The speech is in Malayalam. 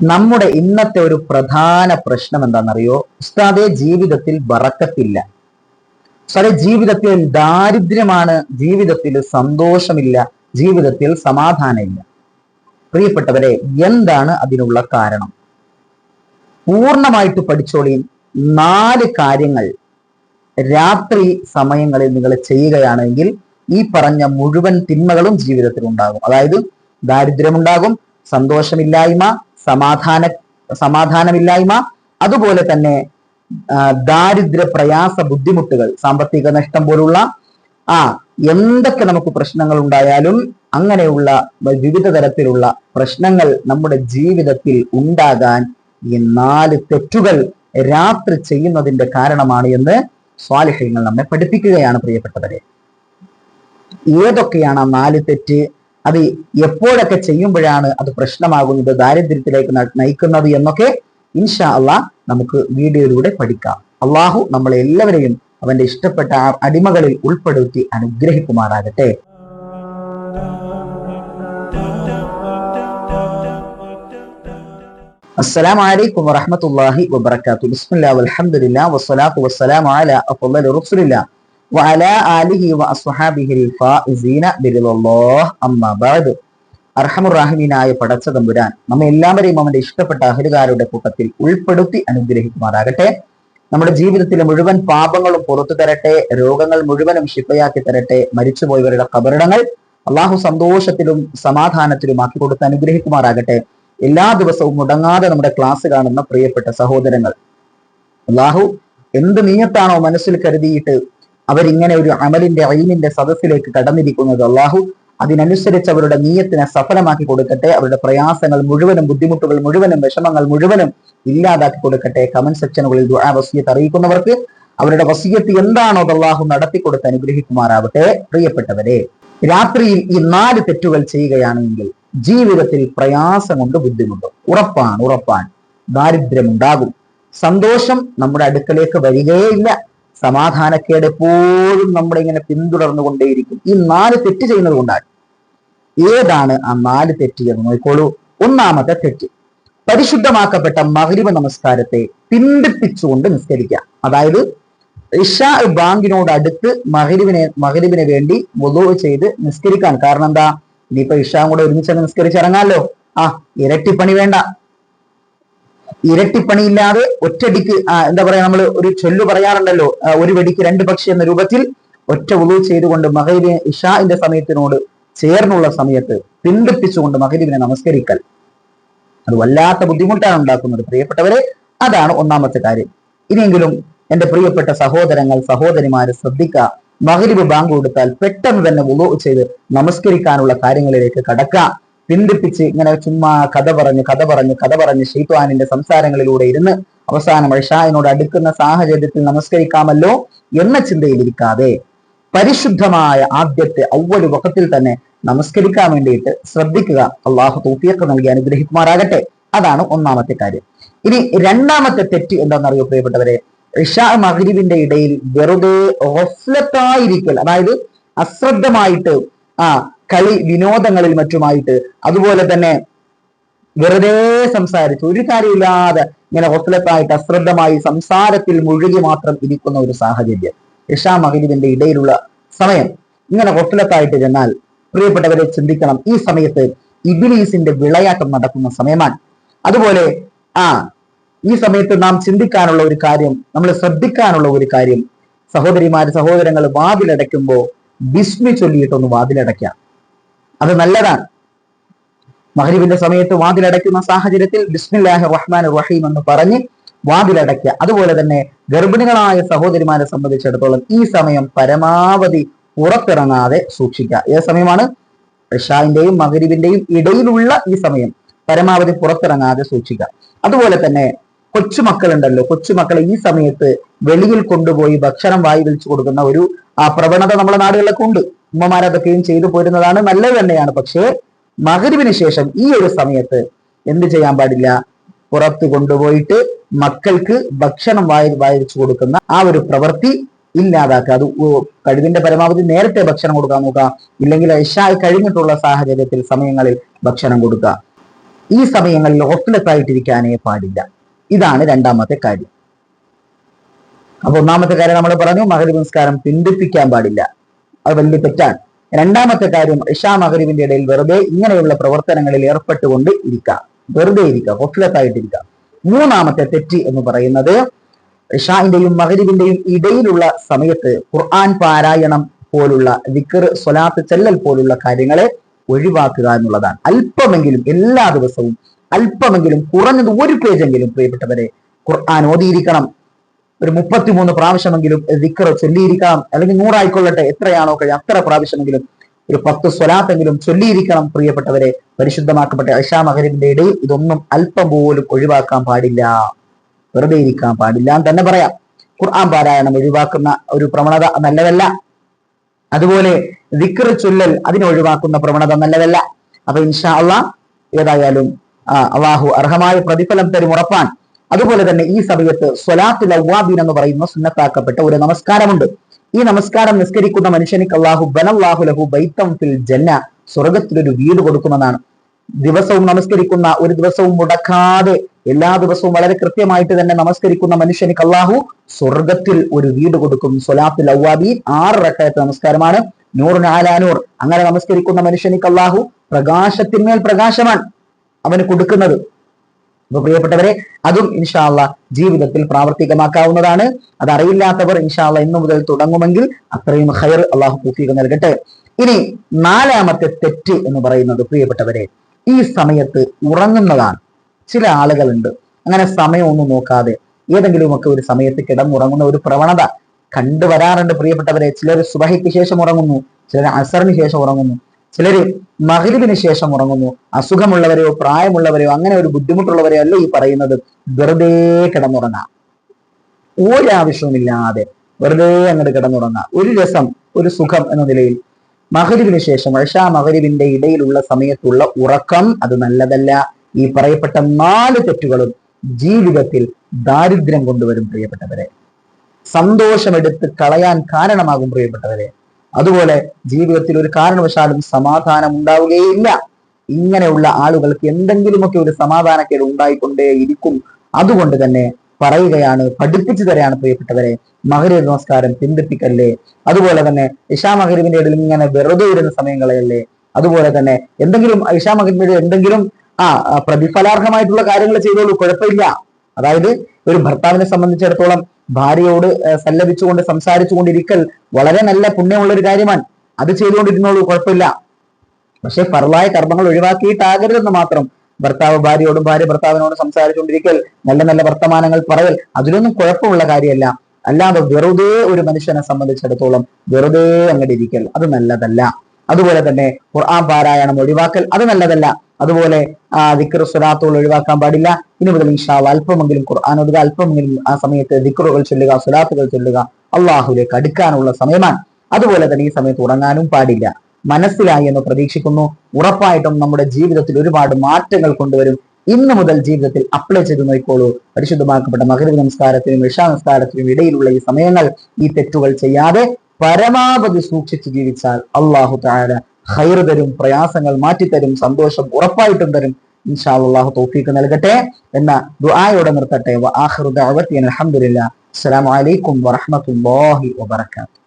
നമ്മുടെ ഇന്നത്തെ ഒരു പ്രധാന പ്രശ്നം എന്താണെന്നറിയോ? ഉസ്താദെ ജീവിതത്തിൽ ബറക്കത്തില്ല ഉസ്താദെ ജീവിതത്തിൽ ദാരിദ്ര്യമാണ് ജീവിതത്തിൽ സന്തോഷമില്ല ജീവിതത്തിൽ സമാധാനമില്ല. പ്രിയപ്പെട്ടവരെ എന്താണ് അതിനുള്ള കാരണം? പൂർണമായിട്ട് പഠിച്ചോളിയും നാല് കാര്യങ്ങൾ രാത്രി സമയങ്ങളിൽ നിങ്ങൾ ചെയ്യുകയാണെങ്കിൽ ഈ പറഞ്ഞ മുഴുവൻ തിന്മകളും ജീവിതത്തിൽ ഉണ്ടാകും അതായത് ദാരിദ്ര്യമുണ്ടാകും സന്തോഷമില്ലായ്മ സമാധാന സമാധാനമില്ലായ്മ അതുപോലെ തന്നെ ദാരിദ്ര്യ പ്രയാസ ബുദ്ധിമുട്ടുകൾ സാമ്പത്തിക നഷ്ടം പോലുള്ള ആ എന്തൊക്കെ നമുക്ക് പ്രശ്നങ്ങൾ ഉണ്ടായാലും അങ്ങനെയുള്ള വിവിധ തരത്തിലുള്ള പ്രശ്നങ്ങൾ നമ്മുടെ ജീവിതത്തിൽ ഉണ്ടാകാൻ ഈ നാല് തെറ്റുകൾ രാത്രി ചെയ്യുന്നതിന്റെ കാരണമാണ് എന്ന് സ്വാലിഹ്യങ്ങൾ നമ്മെ പഠിപ്പിക്കുകയാണ് പ്രിയപ്പെട്ടവരെ. ഏതൊക്കെയാണ് ആ നാല് തെറ്റ്? അത് എപ്പോഴൊക്കെ ചെയ്യുമ്പോഴാണ് അത് പ്രശ്നമാകുന്നത് ദാരിദ്ര്യത്തിലേക്ക് ന- നയിക്കുന്നത് എന്നൊക്കെ ഇൻഷാ അള്ളാഹ് നമുക്ക് വീഡിയോയിലൂടെ പഠിക്കാം അള്ളാഹു നമ്മളെ എല്ലാവരെയും അവന്റെ ഇഷ്ടപ്പെട്ട ആ അടിമകളിൽ ഉൾപ്പെടുത്തി അനുഗ്രഹിക്കുമാറാകട്ടെ السلام عليكم ورحمة الله وبركاته بسم الله والحمد لله والصلاة والسلام على أفضل رسول الله وعلى آله وأصحابه الفائزين برضا الله أما بعد അർഹമുറാഹിമീനായ പടച്ച തമ്പുരാൻ നമ്മെ എല്ലാവരെയും അവന്റെ ഇഷ്ടപ്പെട്ട അഹരുകാരുടെ കൂട്ടത്തിൽ ഉൾപ്പെടുത്തി അനുഗ്രഹിക്കുമാറാകട്ടെ നമ്മുടെ ജീവിതത്തിലെ മുഴുവൻ പാപങ്ങളും പുറത്തു തരട്ടെ രോഗങ്ങൾ മുഴുവനും ശിഫയാക്കി തരട്ടെ മരിച്ചുപോയവരുടെ കബറിടങ്ങൾ അള്ളാഹു സന്തോഷത്തിലും സമാധാനത്തിലും ആക്കി കൊടുത്ത് അനുഗ്രഹിക്കുമാറാകട്ടെ എല്ലാ ദിവസവും മുടങ്ങാതെ നമ്മുടെ ക്ലാസ് കാണുന്ന പ്രിയപ്പെട്ട സഹോദരങ്ങൾ അള്ളാഹു എന്ത് നീയത്താണോ മനസ്സിൽ കരുതിയിട്ട് അവരിങ്ങനെ ഒരു അമലിന്റെ അയിലിന്റെ സദസ്സിലേക്ക് കടന്നിരിക്കുന്നത് അള്ളാഹു അതിനനുസരിച്ച് അവരുടെ നീയത്തിനെ സഫലമാക്കി കൊടുക്കട്ടെ അവരുടെ പ്രയാസങ്ങൾ മുഴുവനും ബുദ്ധിമുട്ടുകൾ മുഴുവനും വിഷമങ്ങൾ മുഴുവനും ഇല്ലാതാക്കി കൊടുക്കട്ടെ. കമന്റ് സെക്ഷനുകളിൽ ദുആ വസീയത്ത് അറിയിക്കുന്നവർക്ക് അവരുടെ വസീയത്ത് എന്താണോ അള്ളാഹു നടത്തി കൊടുത്ത് അനുഗ്രഹിക്കുമാറാവട്ടെ. പ്രിയപ്പെട്ടവരെ രാത്രിയിൽ ഈ നാല് തെറ്റുകൾ ചെയ്യുകയാണെങ്കിൽ ജീവിതത്തിൽ പ്രയാസം കൊണ്ട് ബുദ്ധിമുട്ടും. ഉറപ്പാണ് ഉറപ്പാണ്. ദാരിദ്ര്യമുണ്ടാകും. സന്തോഷം നമ്മുടെ അടുക്കലേക്ക് വരികയേയില്ല സമാധാനക്കേട് എപ്പോഴും നമ്മളെ ഇങ്ങനെ പിന്തുടർന്നുകൊണ്ടേയിരിക്കും ഈ നാല് തെറ്റ് ചെയ്യുന്നത് കൊണ്ടാണ്. ഏതാണ് ആ നാല് തെറ്റ് എന്ന് നോക്കിക്കോളൂ. ഒന്നാമത്തെ തെറ്റ്. പരിശുദ്ധമാക്കപ്പെട്ട മഗ്രിബ നമസ്കാരത്തെ പിന്തിപ്പിച്ചുകൊണ്ട് നിസ്കരിക്കുക. അതായത് ഇഷാ ബാങ്കിനോട് അടുത്ത് മഗ്രിബിനെ മഹരിവിന് വേണ്ടി വുളൂ ചെയ്ത് നിസ്കരിക്കാൻ. കാരണം എന്താ? ഇനിയിപ്പോ ഇഷാം കൂടെ ഒരുമിച്ച് നിസ്കരിച്ചിറങ്ങാമല്ലോ ആ ഇരട്ടിപ്പണി വേണ്ട. ഇരട്ടിപ്പണിയില്ലാതെ ഒറ്റടിക്ക് എന്താ പറയാ നമ്മൾ ഒരു ചൊല്ലു പറയാറുണ്ടല്ലോ ഒരു വെടിക്ക് രണ്ട് പക്ഷി എന്ന രൂപത്തിൽ ഒറ്റ ഉളു ചെയ്തുകൊണ്ട് മഹരിബിനെ ഇഷാന്റെ സമയത്തിനോട് ചേർന്നുള്ള സമയത്ത് പിന്തിപ്പിച്ചുകൊണ്ട് മഹരിബിനെ നമസ്കരിക്കൽ. അത് വല്ലാത്ത ബുദ്ധിമുട്ടാണ് ഉണ്ടാക്കുന്നത്. പ്രിയപ്പെട്ടവരെ അതാണ് ഒന്നാമത്തെ കാര്യം. ഇനിയെങ്കിലും എന്റെ പ്രിയപ്പെട്ട സഹോദരങ്ങൾ സഹോദരിമാരെ ശ്രദ്ധിക്കുക മകരിബ് ബാങ്ക് കൊടുത്താൽ പെട്ടെന്ന് തന്നെ ഉളു ചെയ്ത് നമസ്കരിക്കാനുള്ള കാര്യങ്ങളിലേക്ക് കടക്കാം. പിന്തിപ്പിച്ച് ഇങ്ങനെ ചുമ്മാ കഥ പറഞ്ഞ് കഥ പറഞ്ഞ് കഥ പറഞ്ഞ് ഷെയ്ത്വാനിന്റെ സംസാരങ്ങളിലൂടെ ഇരുന്ന് അവസാനം ഐഷായനോട് അടുക്കുന്ന സാഹചര്യത്തിൽ നമസ്കരിക്കാമല്ലോ എന്ന ചിന്തയിലിരിക്കാതെ പരിശുദ്ധമായ ആദ്യത്തെ ഔവൽ വക്കത്തിൽ തന്നെ നമസ്കരിക്കാൻ വേണ്ടിയിട്ട് ശ്രദ്ധിക്കുക. അള്ളാഹു തൗഫീഖ് നൽകി അനുഗ്രഹിക്കുമാറാകട്ടെ. അതാണ് ഒന്നാമത്തെ കാര്യം. ഇനി രണ്ടാമത്തെ തെറ്റ് എന്താണെന്നറിയോ പ്രിയപ്പെട്ടവരെ? ഇഷാ മഗ്രിബിന്റെ ഇടയിൽ വെറുതെ ഒഫ്ലത്തായിരിക്കൽ അതായത് അശ്രദ്ധമായിട്ട് ആ കളി വിനോദങ്ങളിൽ മറ്റുമായിട്ട് അതുപോലെ തന്നെ വെറുതെ സംസാരിച്ച് ഒരു കാര്യമില്ലാതെ ഇങ്ങനെ ഒത്തലത്തായിട്ട് അശ്രദ്ധമായി സംസാരത്തിൽ മുഴുകി മാത്രം ഇരിക്കുന്ന ഒരു സാഹചര്യം. ഇഷാ മഗ്രിബിന്റെ ഇടയിലുള്ള സമയം. ഇങ്ങനെ ഒത്തലത്തായിട്ട് ചെന്നാൽ പ്രിയപ്പെട്ടവരെ ചിന്തിക്കണം. ഈ സമയത്ത് ഇബിലീസിന്റെ വിളയാട്ടം നടക്കുന്ന സമയമാണ്. അതുപോലെ ആ ഈ സമയത്ത് നാം ചിന്തിക്കാനുള്ള ഒരു കാര്യം നമ്മൾ ശ്രദ്ധിക്കാനുള്ള ഒരു കാര്യം. സഹോദരിമാര് സഹോദരങ്ങൾ വാതിലടയ്ക്കുമ്പോൾ ബിസ്മി ചൊല്ലിയിട്ടൊന്ന് വാതിലടയ്ക്കാം. അത് നല്ലതാണ്. മഹരിബിന്റെ സമയത്ത് വാതിലടയ്ക്കുന്ന സാഹചര്യത്തിൽ ബിസ്മില്ലാഹി റഹ്മാൻ റഹീം എന്ന് പറഞ്ഞ് വാതിലടയ്ക്കുക. അതുപോലെ തന്നെ ഗർഭിണികളായ സഹോദരിമാരെ സംബന്ധിച്ചിടത്തോളം ഈ സമയം പരമാവധി പുറത്തിറങ്ങാതെ സൂക്ഷിക്കുക. ഏത് സമയമാണ്? ഇഷാന്റെയും മകരിബിന്റെയും ഇടയിലുള്ള ഈ സമയം പരമാവധി പുറത്തിറങ്ങാതെ സൂക്ഷിക്കുക. അതുപോലെ തന്നെ കൊച്ചുമക്കളുണ്ടല്ലോ കൊച്ചുമക്കളെ ഈ സമയത്ത് വെളിയിൽ കൊണ്ടുപോയി ഭക്ഷണം വായി വിളിച്ചു കൊടുക്കുന്ന ഒരു ആ പ്രവണത നമ്മുടെ നാടുകളിലൊക്കെ ഉണ്ട്. ഉമ്മമാരതൊക്കെയും ചെയ്തു പോരുന്നതാണ് നല്ലത് തന്നെയാണ്. പക്ഷേ മകരിവിന് ശേഷം ഈ ഒരു സമയത്ത് എന്ത് ചെയ്യാൻ പാടില്ല? പുറത്ത് കൊണ്ടുപോയിട്ട് മക്കൾക്ക് ഭക്ഷണം വായി വായിച്ചു കൊടുക്കുന്ന ആ ഒരു പ്രവൃത്തി ഇല്ലാതാക്കുക. അത് കഴിവിന്റെ പരമാവധി നേരത്തെ ഭക്ഷണം കൊടുക്കാൻ നോക്കുക. ഇല്ലെങ്കിൽ ഇഷായി കഴിഞ്ഞിട്ടുള്ള സാഹചര്യത്തിൽ സമയങ്ങളിൽ ഭക്ഷണം കൊടുക്കുക. ഈ സമയങ്ങളിൽ ഓഫ്ലത്തായിട്ടിരിക്കാനേ പാടില്ല. ഇതാണ് രണ്ടാമത്തെ കാര്യം. അപ്പൊ ഒന്നാമത്തെ കാര്യം നമ്മൾ പറഞ്ഞു മകരി നമസ്കാരം പിന്തിപ്പിക്കാൻ പാടില്ല. അത് വലിയ തെറ്റാണ്. രണ്ടാമത്തെ കാര്യം ഇഷാ മഹരീബിന്റെ ഇടയിൽ വെറുതെ ഇങ്ങനെയുള്ള പ്രവർത്തനങ്ങളിൽ ഏർപ്പെട്ടുകൊണ്ട് ഇരിക്കുക വെറുതെ ഇരിക്കുക ഒഫ്ലത്തായിട്ടിരിക്കുക മൂന്നാമത്തെ തെറ്റ് എന്ന് പറയുന്നത് ഇഷാന്റെയും മഹരീബിന്റെയും ഇടയിലുള്ള സമയത്ത് ഖുർആൻ പാരായണം പോലുള്ള വിക്കർ സ്വലാത്ത് ചെല്ലൽ പോലുള്ള കാര്യങ്ങളെ ഒഴിവാക്കുക എന്നുള്ളതാണ്. അല്പമെങ്കിലും എല്ലാ ദിവസവും അല്പമെങ്കിലും കുറഞ്ഞത് ഒരു പേജെങ്കിലും പ്രിയപ്പെട്ടവരെ ഖുർആൻ ഓതിയിരിക്കണം. ഒരു മുപ്പത്തിമൂന്ന് പ്രാവശ്യമെങ്കിലും ദിക്കർ ചൊല്ലിയിരിക്കണം അല്ലെങ്കിൽ നൂറായിക്കൊള്ളട്ടെ എത്രയാണോ കഴിയും അത്ര പ്രാവശ്യമെങ്കിലും ഒരു പത്ത് സ്വലാത്തെങ്കിലും ചൊല്ലിയിരിക്കണം പ്രിയപ്പെട്ടവരെ. പരിശുദ്ധമാക്കപ്പെട്ട ഐഷാ മഹരിബിന്റെ ഇടയിൽ ഇതൊന്നും അല്പം പോലും ഒഴിവാക്കാൻ പാടില്ല. വെറുതെ ഇരിക്കാൻ പാടില്ല എന്ന് തന്നെ പറയാം. ഖുർആൻ പാരായണം ഒഴിവാക്കുന്ന ഒരു പ്രവണത നല്ലതല്ല. അതുപോലെ ദിക്ർ ചൊല്ലൽ അതിനെ ഒഴിവാക്കുന്ന പ്രവണത നല്ലതല്ല. അപ്പൊ ഇൻഷാ അള്ളാഹ് ഏതായാലും അള്ളാഹു അർഹമായ പ്രതിഫലം തരും ഉറപ്പാൻ അതുപോലെ തന്നെ ഈ സമയത്ത് സ്വലാത്തുൽ അവ്വാബീൻ എന്ന് പറയുന്ന സുന്നത്താക്കപ്പെട്ട ഒരു നമസ്കാരമുണ്ട്. ഈ നമസ്കാരം നിസ്കരിക്കുന്ന മനുഷ്യനിക്ക് അള്ളാഹു ബനല്ലാഹു ലഹു ബൈത്തം ഫിൽ ജന്ന സ്വർഗത്തിലൊരു വീട് കൊടുക്കുമെന്നാണ്. ദിവസവും നമസ്കരിക്കുന്ന ഒരു ദിവസവും മുടക്കാതെ എല്ലാ ദിവസവും വളരെ കൃത്യമായിട്ട് തന്നെ നമസ്കരിക്കുന്ന മനുഷ്യനിക്ക് അള്ളാഹു സ്വർഗത്തിൽ ഒരു വീട് കൊടുക്കും. സൊലാത്തുൽ ഔവാബി ആറ് റക്കായത്തെ നമസ്കാരമാണ്. നൂറ് നാലാനൂർ അങ്ങനെ നമസ്കരിക്കുന്ന മനുഷ്യനിക്ക് അള്ളാഹു പ്രകാശത്തിന്മേൽ പ്രകാശമാണ് അവന് കൊടുക്കുന്നത്. അപ്പൊ പ്രിയപ്പെട്ടവരെ അതും ഇൻഷാല്ല ജീവിതത്തിൽ പ്രാവർത്തികമാക്കാവുന്നതാണ്. അത് അറിയില്ലാത്തവർ ഇൻഷാല്ല ഇന്നു മുതൽ തുടങ്ങുമെങ്കിൽ അത്രയും ഹയർ അള്ളാഹു പൂഫീക നൽകട്ടെ. ഇനി നാലാമത്തെ തെറ്റ് എന്ന് പറയുന്നത് പ്രിയപ്പെട്ടവരെ ഈ സമയത്ത് ഉറങ്ങുന്നതാണ്. ചില ആളുകളുണ്ട് അങ്ങനെ സമയമൊന്നും നോക്കാതെ ഏതെങ്കിലുമൊക്കെ ഒരു സമയത്ത് കിടന്നുറങ്ങുന്ന ഒരു പ്രവണത കണ്ടുവരാറുണ്ട് പ്രിയപ്പെട്ടവരെ. ചിലർ സുബഹയ്ക്ക് ശേഷം ഉറങ്ങുന്നു ചിലർ അസറിന് ശേഷം ഉറങ്ങുന്നു. ചിലര് മകരിവിന് ശേഷം ഉറങ്ങുന്നു. അസുഖമുള്ളവരെയോ പ്രായമുള്ളവരെയോ അങ്ങനെ ഒരു ബുദ്ധിമുട്ടുള്ളവരെയോ അല്ല ഈ പറയുന്നത്. വെറുതെ കിടന്നുറങ്ങാം. ഒരാവശ്യവുമില്ലാതെ വെറുതെ അങ്ങോട്ട് കിടന്നുറങ്ങാം. ഒരു രസം ഒരു സുഖം എന്ന നിലയിൽ മകരിവിന് ശേഷം അഷാ മകരിവിന്റെ ഇടയിലുള്ള സമയത്തുള്ള ഉറക്കം അത് നല്ലതല്ല. ഈ പറയപ്പെട്ട നാല് തെറ്റുകളും ജീവിതത്തിൽ ദാരിദ്ര്യം കൊണ്ടുവരും പ്രിയപ്പെട്ടവരെ. സന്തോഷമെടുത്ത് കളയാൻ കാരണമാകും പ്രിയപ്പെട്ടവരെ. അതുപോലെ ജീവിതത്തിൽ ഒരു കാരണവശാലും സമാധാനം ഉണ്ടാവുകയില്ല ഇങ്ങനെയുള്ള ആളുകൾക്ക് എന്തെങ്കിലുമൊക്കെ ഒരു സമാധാനക്കേട് ഉണ്ടായിക്കൊണ്ടേ ഇരിക്കും. അതുകൊണ്ട് തന്നെ പറയുകയാണ് പഠിപ്പിച്ചു തരാണ് പ്രിയപ്പെട്ടവരെ മകരീവ് നമസ്കാരം പിന്തിപ്പിക്കല്ലേ അതുപോലെ തന്നെ ഇഷാ മഹരീവിന്റെ ഇടയിൽ ഇങ്ങനെ വെറുതെ വരുന്ന സമയങ്ങളല്ലേ അതുപോലെ തന്നെ എന്തെങ്കിലും ഇഷാ മഹരീവിന്റെ എന്തെങ്കിലും ആ പ്രതിഫലാർഹമായിട്ടുള്ള കാര്യങ്ങൾ ചെയ്തോളൂ കുഴപ്പമില്ല. അതായത് ഒരു ഭർത്താവിനെ സംബന്ധിച്ചിടത്തോളം ഭാര്യയോട് സല്ലപിച്ചുകൊണ്ട് സംസാരിച്ചുകൊണ്ടിരിക്കൽ വളരെ നല്ല പുണ്യമുള്ള ഒരു കാര്യമാണ്. അത് ചെയ്തുകൊണ്ടിരുന്നോളൂ കുഴപ്പമില്ല. പക്ഷെ ഫർലായ കർമ്മങ്ങൾ ഒഴിവാക്കിയിട്ടാകരുതെന്ന് മാത്രം ഭർത്താവ് ഭാര്യയോടും ഭാര്യ ഭർത്താവിനോടും സംസാരിച്ചുകൊണ്ടിരിക്കൽ നല്ല നല്ല വർത്തമാനങ്ങൾ പറയൽ അതിലൊന്നും കുഴപ്പമുള്ള കാര്യമല്ല. അല്ലാതെ വെറുതെ ഒരു മനുഷ്യനെ സംബന്ധിച്ചിടത്തോളം വെറുതെ അങ്ങോട്ട് ഇരിക്കൽ അത് നല്ലതല്ല. അതുപോലെ തന്നെ ഖുർആൻ പാരായണം ഒഴിവാക്കൽ അത് നല്ലതല്ല. അതുപോലെ ആ ദിക്ർ സ്വലാത്തുകൾ ഒഴിവാക്കാൻ പാടില്ല. ഇനി മുതൽ ഇൻഷാവ് അല്പമെങ്കിലും ഖുർആൻ ഒതുക അല്പമെങ്കിലും ആ സമയത്ത് ദിക്റുകൾ ചൊല്ലുക സ്വലാത്തുകൾ ചൊല്ലുക അള്ളാഹുലേക്ക് അടുക്കാനുള്ള സമയമാണ്. അതുപോലെ തന്നെ ഈ സമയത്ത് ഉറങ്ങാനും പാടില്ല. മനസ്സിലായി എന്ന് പ്രതീക്ഷിക്കുന്നു. ഉറപ്പായിട്ടും നമ്മുടെ ജീവിതത്തിൽ ഒരുപാട് മാറ്റങ്ങൾ കൊണ്ടുവരും. ഇന്നു മുതൽ ജീവിതത്തിൽ അപ്ലൈ ചെയ്ത് നോക്കിക്കോളൂ. പരിശുദ്ധമാക്കപ്പെട്ട മകരവ് നമസ്കാരത്തിനും ഇഷാ നമസ്കാരത്തിനും ഇടയിലുള്ള ഈ സമയങ്ങൾ ഈ തെറ്റുകൾ ചെയ്യാതെ പരമാവധി സൂക്ഷിച്ച് ജീവിച്ചാൽ അള്ളാഹു താര ഹൈർ തരും പ്രയാസങ്ങൾ മാറ്റിത്തരും സന്തോഷം ഉറപ്പായിട്ടും തരും. ഇൻഷാ അള്ളാഹു തോഫീക്ക് നൽകട്ടെ. എന്ന ദുആയോടെ നിർത്തട്ടെ. അലഹമുല്ല അസ്സലാമു അലൈക്കും വറഹ്മത്തുള്ളാഹി വബറകാതുഹു.